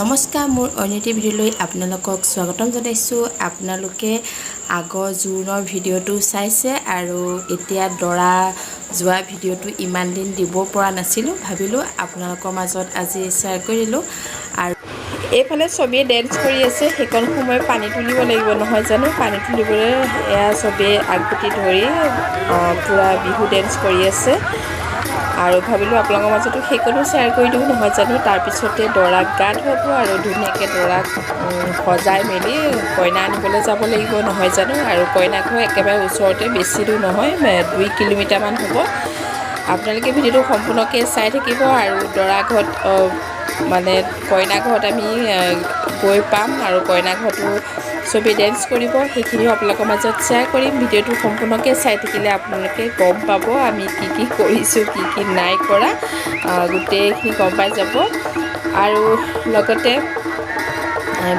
নমস্কাৰ, মোৰ অন্যটি ভিডিঅ'লৈ আপোনালোকক স্বাগতম জনাইছোঁ। আপোনালোকে আগৰ জোৰোণৰ ভিডিঅ'টো চাইছে আৰু এতিয়া দৰা যোৱা ভিডিঅ'টো ইমান দিন দিব পৰা নাছিলোঁ, ভাবিলোঁ আপোনালোকৰ মাজত আজি শ্বেয়াৰ কৰি দিলোঁ। আৰু এইফালে চবেই ডেন্স কৰি আছে, সেইকণ সময় পানী তুলিব লাগিব নহয় জানো? পানী তুলিবলৈ এয়া চবেই আগপুটি ধৰি পূৰা বিহু ডেন্স কৰি আছে। আৰু ভাবিলোঁ আপোনালোকৰ মাজতো সেইকণো শ্বেয়াৰ কৰি দিওঁ নহয় জানো? তাৰপিছতে দৰাক গা ধুৱাব আৰু ধুনীয়াকৈ দৰাক সজাই মেলি কইনা আনিবলৈ যাব লাগিব নহয় জানো? আৰু কইনা ঘৰ একেবাৰে ওচৰতে বেছি দূৰ নহয় দুই কিলোমিটাৰমান হ'ব। আপোনালোকে ভিডিঅ'টো সম্পূৰ্ণকৈ চাই থাকিব আৰু দৰা ঘৰত মানে কইনা ঘৰত আমি গৈ পাম আৰু কইনা ঘৰতো চবেই ডেন্স কৰিব সেইখিনিও আপোনালোকৰ মাজত শ্বেয়াৰ কৰিম। ভিডিঅ'টো সম্পূৰ্ণকৈ চাই থাকিলে আপোনালোকে গম পাব আমি কি কি কৰিছোঁ কি কি নাই কৰা। গোটেইখিনি গম পাই যাব। আৰু লগতে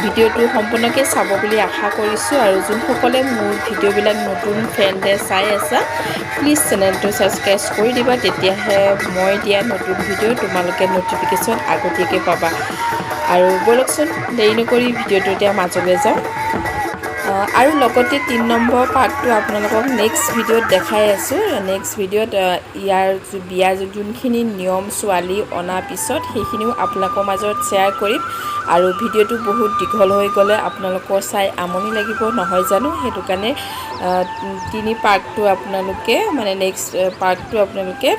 ভিডিঅ'টো সম্পূৰ্ণকৈ চাব বুলি আশা কৰিছোঁ। আৰু যোনসকলে মোৰ ভিডিঅ'বিলাক নতুন ফ্ৰেণ্ডে চাই আছা প্লিজ চেনেলটো ছাবস্ক্ৰাইব কৰি দিবা। তেতিয়াহে মই দিয়া নতুন ভিডিঅ' তোমালোকে ন'টিফিকেশ্যন আগতীয়াকৈ পাবা। আৰু ব'লকচোন দেৰি নকৰি ভিডিঅ'টো এতিয়া মাজলৈ যাওঁ। আৰু লগতে তিনি নম্বৰ পাৰ্টটো আপোনালোকক নেক্সট ভিডিঅ'ত দেখাই আছোঁ। নেক্সট ভিডিঅ'ত ইয়াৰ বিয়াৰ যোনখিনি নিয়ম ছোৱালী অনাৰ পিছত সেইখিনিও আপোনালোকৰ মাজত শ্বেয়াৰ কৰিম। আৰু ভিডিঅ'টো বহুত দীঘল হৈ গ'লে আপোনালোকৰ চাই আমনি লাগিব নহয় জানো? সেইটো কাৰণে তিনি পাৰ্টটো আপোনালোকে মানে নেক্সট পাৰ্টটো আপোনালোকে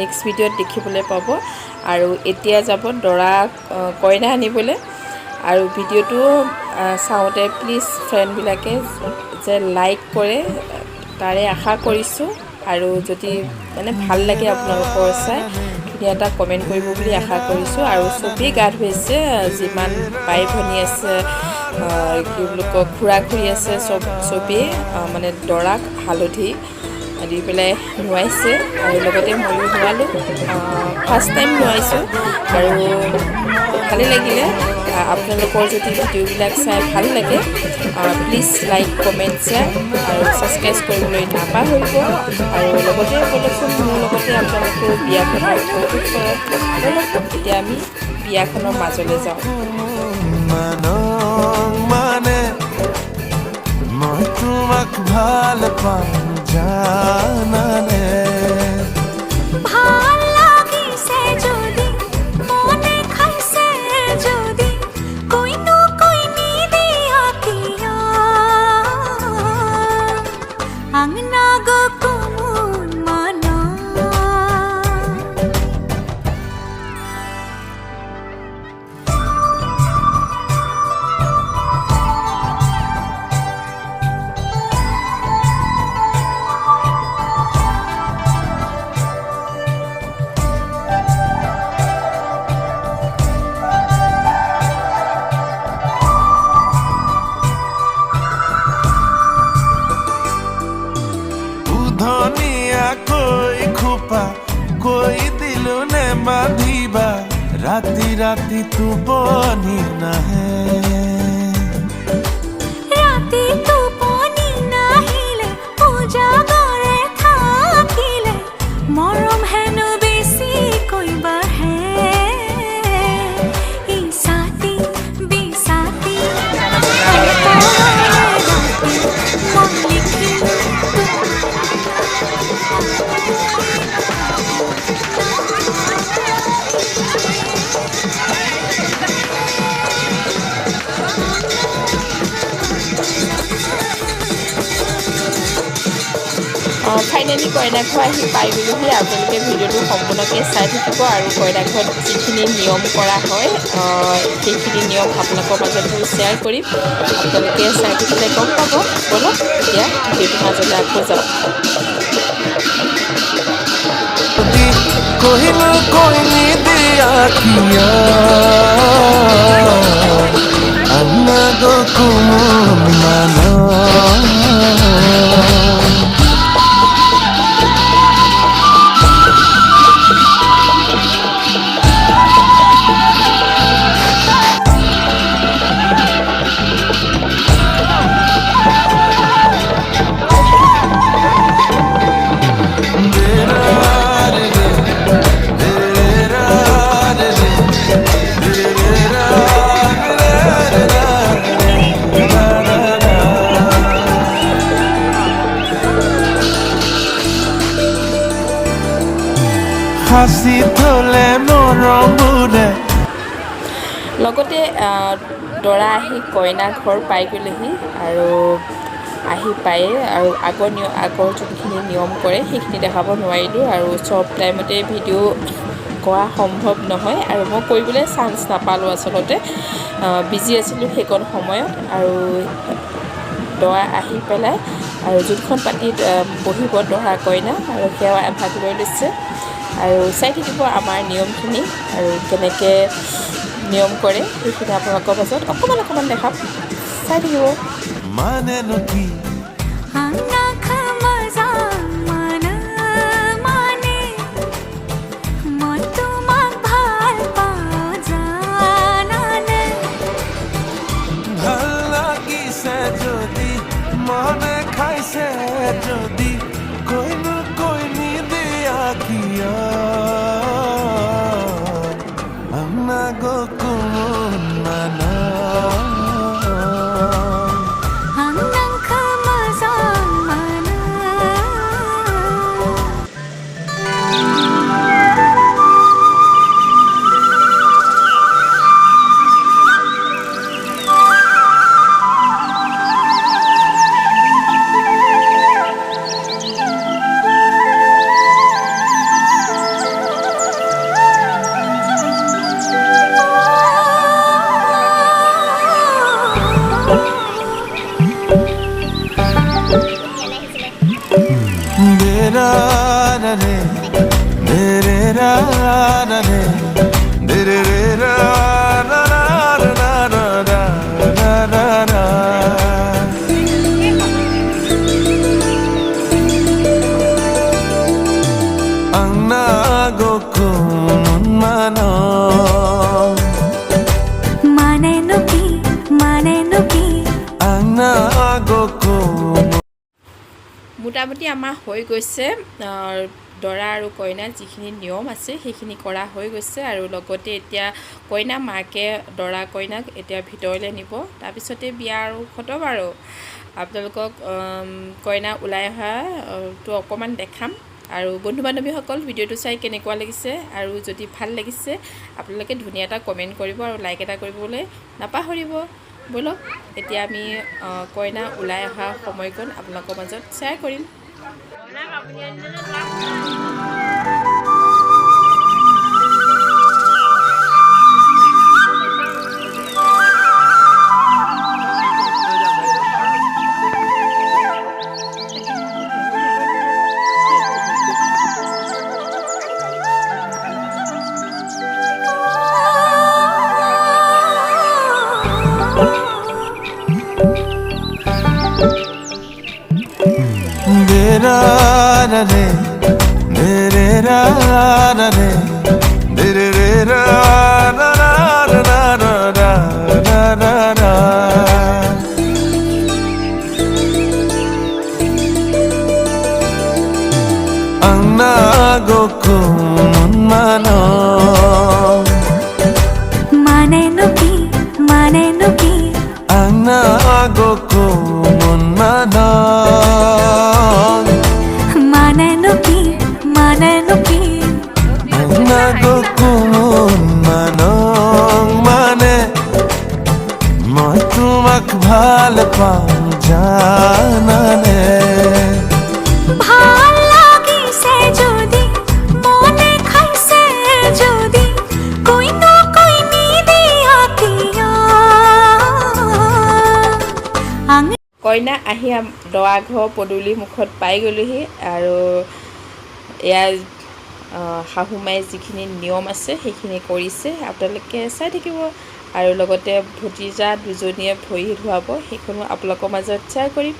নেক্সট ভিডিঅ'ত দেখিবলৈ পাব। আৰু এতিয়া যাব দৰা কইনা আনিবলৈ। আৰু ভিডিঅ'টো চাওঁতে প্লিজ ফ্ৰেণ্ডবিলাকে যে লাইক কৰে, তাৰে আশা কৰিছোঁ। আৰু যদি মানে ভালো লাগে আপোনালোকৰ চাই, ধুনীয়া এটা কমেণ্ট কৰিব বুলি আশা কৰিছোঁ। আৰু চবেই গা ধুইছে যিমান বাই ভনী আছে কি বুলি কয়, খুৰা আছে, চব, চবেই মানে দৰাক হালধি দি পেলাই নোৱাইছে আৰু লগতে ময়ো নোৱালোঁ ফাৰ্ষ্ট টাইম নোৱাইছোঁ আৰু ভালেই লাগিলে। আপোনালোকৰ যদি ভিডিঅ'বিলাক চাই ভালো লাগে প্লিজ লাইক কমেণ্ট শ্বেয়াৰ আৰু ছাবস্ক্ৰাইব কৰিবলৈ নাপাহৰিব। আৰু লগতে ব'লকচোন মোৰ লগতে আপোনালোকেও বিয়াখনৰ উপভোগ কৰক এতিয়া আমি বিয়াখনৰ মাজলৈ যাওঁ। মানে মই তোমাক ভালো পাওঁ জানানে? ভালো 那个姑娘。राति राति तू बनी न है ফাইনেলি কইনা ঘৰ আহি পাই গ'লোহি আপোনালোকে ভিডিঅ'টো সম্পূৰ্ণকৈ চাই থাকিব আৰু কইনা ঘৰত যিখিনি নিয়ম কৰা হয় সেইখিনি নিয়ম আপোনালোকৰ মাজতো শ্বেয়াৰ কৰিম। আপোনালোকে চাই থাকিলে গম পাব। ব'লক, এতিয়া ভিডিঅ'টোৰ মাজলৈ আকৌ যদি কহিলো কইনি দিয়া কিয়া? আন্না গো মানক থলে লগতে দৰা আহি কইনা ঘৰ পাই গ'লেহি আৰু আহি পায়ে আৰু আগৰ নিয়ম আগৰ যোনখিনি নিয়ম কৰে সেইখিনি দেখাব নোৱাৰিলোঁ আৰু চব টাইমতে ভিডিঅ' কৰা সম্ভৱ নহয় আৰু মই কৰিবলৈ চান্স নাপালোঁ আচলতে। বিজি আছিলোঁ সেইকণ সময়ত আৰু দৰা আহি পেলাই আৰু যোনখন পাতিত বহিব দৰা কইনা আৰু সেয়া এভাগ লৈ লৈছে। আৰু চাই থাকিব আমাৰ নিয়মখিনি আৰু কেনেকৈ নিয়ম কৰে সেইখিনি আপোনালোকৰ মাজত অকণমান অকণমান দেখাম। চাই থাকিব। நானே மேரே நானே திரு அண்ணா கோக்கும் மனோ মোটামুটি আমাৰ হৈ গৈছে দৰা আৰু কইনা যিখিনি নিয়ম আছে সেইখিনি কৰা হৈ গৈছে আৰু লগতে এতিয়া কইনা মাকে দৰা কইনাক এতিয়া ভিতৰলৈ নিব। তাৰপিছতে বিয়া আৰু খতম আৰু। আপোনালোকক কইনা ওলাই অহাটো অকণমান দেখাম। আৰু বন্ধু বান্ধৱীসকল ভিডিঅ'টো চাই কেনেকুৱা লাগিছে আৰু যদি ভাল লাগিছে আপোনালোকে ধুনীয়া এটা কমেণ্ট কৰিব আৰু লাইক এটা কৰিবলৈ নাপাহৰিব। ব'লক এতিয়া আমি কইনা ওলাই অহা সময়কণ আপোনালোকৰ মাজত শ্বেয়াৰ কৰিম। रे रे रे रे কইনা আহি দৰা ঘর পদূলি মুখত পাই গ'লোহি আৰু এয়া শাহুমায়ে যিখিনি নিয়ম আছে সেইখিনি কৰিছে। আপোনালোকে চাই থাকিব। আৰু লগতে ভতিজা দুজনীয়ে ভৰি ধুৱাব, সেইখনো আপোনালোকৰ মাজত শ্বেয়াৰ কৰিম।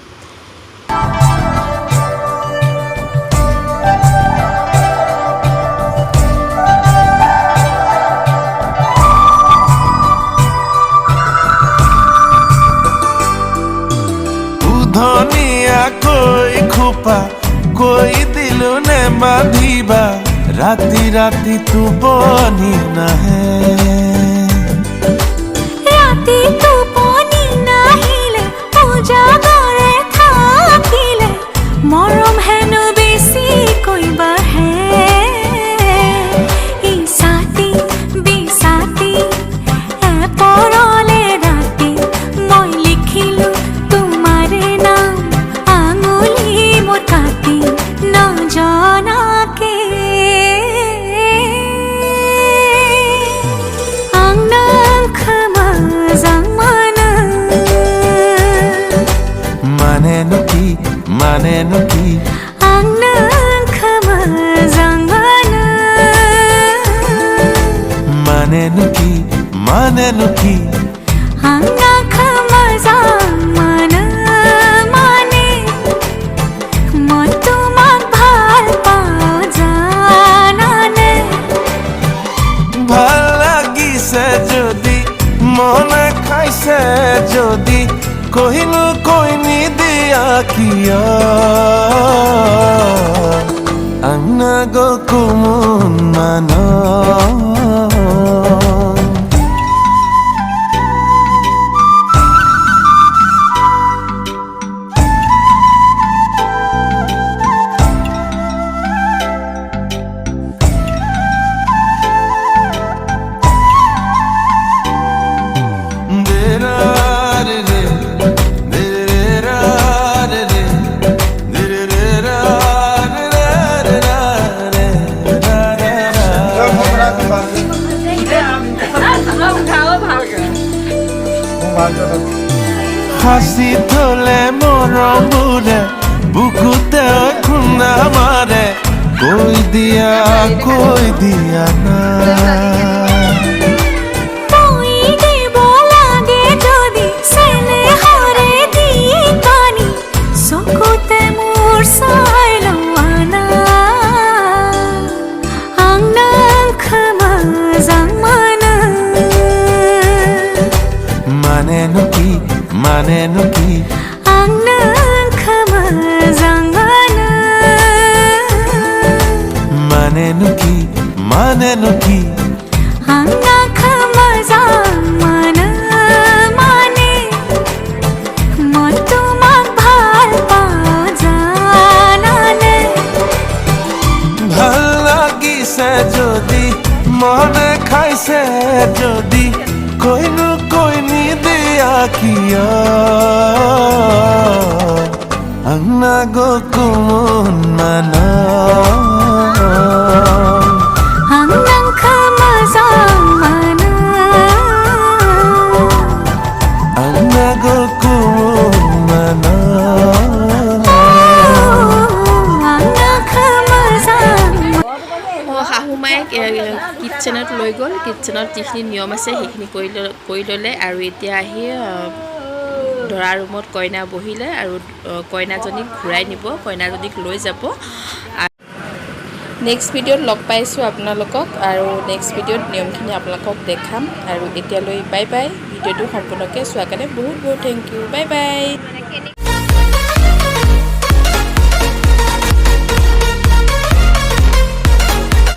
উধনীয়াকৈ খোপা কৈ দিলো নে বান্ধিবা ৰাতি ৰাতি টোপনি নাহে। মানেনো কি মানেনো কি mane Mon tumak bhal pao janane ভালো লাগিছে যদি মনে খাইছে যদি কহিনো কইনি দিয়া কিয় আংনা হাসি থলে মৰমবোৰে বুকুতে খুন্দা মারে কই দিয়া কই দিয়া না। মানেনো কি মানেনো কি? bhal pao janane ভালো লাগিছে যদি মনে খাইছে যদি কইনো কইনি দিয়া কিয়? আংনা গো কুমন মান কিটচেনত যিখিনি নিয়ম আছে সেইখিনি কৰি ল- কৰি ল'লে আৰু এতিয়া আহি দৰা ৰুমত কইনা বহিলে আৰু কইনাজনীক ঘূৰাই নিব কইনাজনীক লৈ যাব। নেক্সট ভিডিঅ'ত লগ পাইছোঁ আপোনালোকক আৰু নেক্সট ভিডিঅ'ত নিয়মখিনি আপোনালোকক দেখাম। আৰু এতিয়ালৈ বাই বাই ভিডিঅ'টো সম্পূৰ্ণকৈ চোৱাৰ কাৰণে বহুত বহুত থেংক ইউ বাই বাই